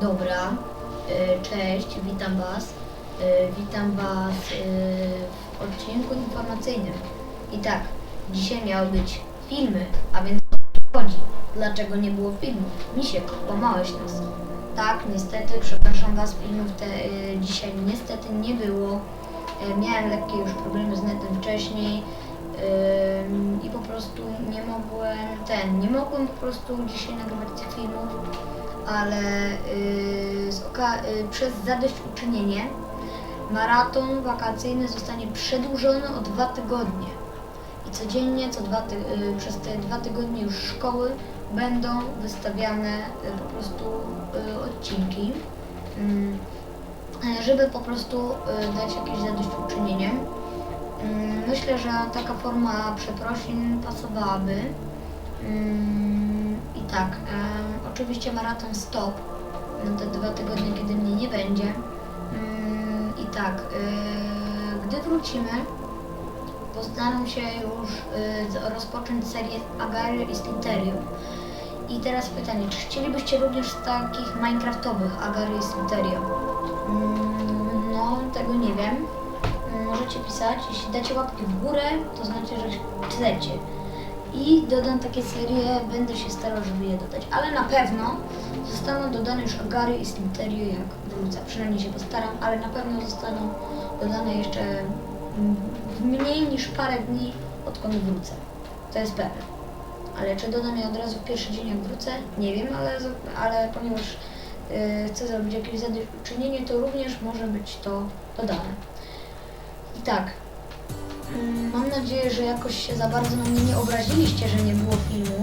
Dobra, y, cześć, witam Was. Y, Witam Was y, w odcinku informacyjnym. I tak, dzisiaj miały być filmy, a więc chodzi? Dlaczego nie było filmów? Misiek, kłamałeś nas. Tak, niestety, przepraszam Was, filmów te, dzisiaj niestety nie było. Miałem lekkie już problemy z netem wcześniej. I po prostu nie mogłem ten, nie mogłem po prostu dzisiaj nagrywać filmów, ale y, z oka- y, przez zadośćuczynienie maraton wakacyjny zostanie przedłużony o dwa tygodnie. I codziennie, co dwa ty- y, przez te dwa tygodnie już szkoły będą wystawiane po prostu odcinki, Ym, y, żeby po prostu dać jakieś zadośćuczynienie. Mm, Myślę, że taka forma przeprosin pasowałaby. Mm, I tak, em, oczywiście maraton stop na te dwa tygodnie, kiedy mnie nie będzie. Mm, I tak, gdy wrócimy, postaram się już rozpocząć serię Agary i Sliterium. I teraz pytanie, czy chcielibyście również takich minecraftowych Agary i Sliterium? Mm, no, tego nie wiem. Możecie pisać, jeśli dacie łapki w górę, to znaczy, że chcecie. I dodam takie serie, będę się starał, żeby je dodać. Ale na pewno zostaną dodane już Agary i Slinterio jak wrócę. Przynajmniej się postaram, ale na pewno zostaną dodane jeszcze mm, w mniej niż parę dni, odkąd wrócę. To jest pewne. Ale czy dodam je od razu w pierwszy dzień jak wrócę? Nie wiem, ale, ale ponieważ y, chcę zrobić jakieś zadośćuczynienie, to również może być to dodane. I tak, mam nadzieję, że jakoś się za bardzo na mnie nie obraziliście, że nie było filmu.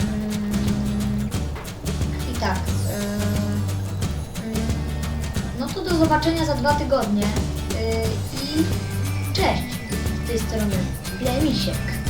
Mm, I tak, y, mm, no to do zobaczenia za dwa tygodnie. Y, I cześć, z tej strony Plemisiek.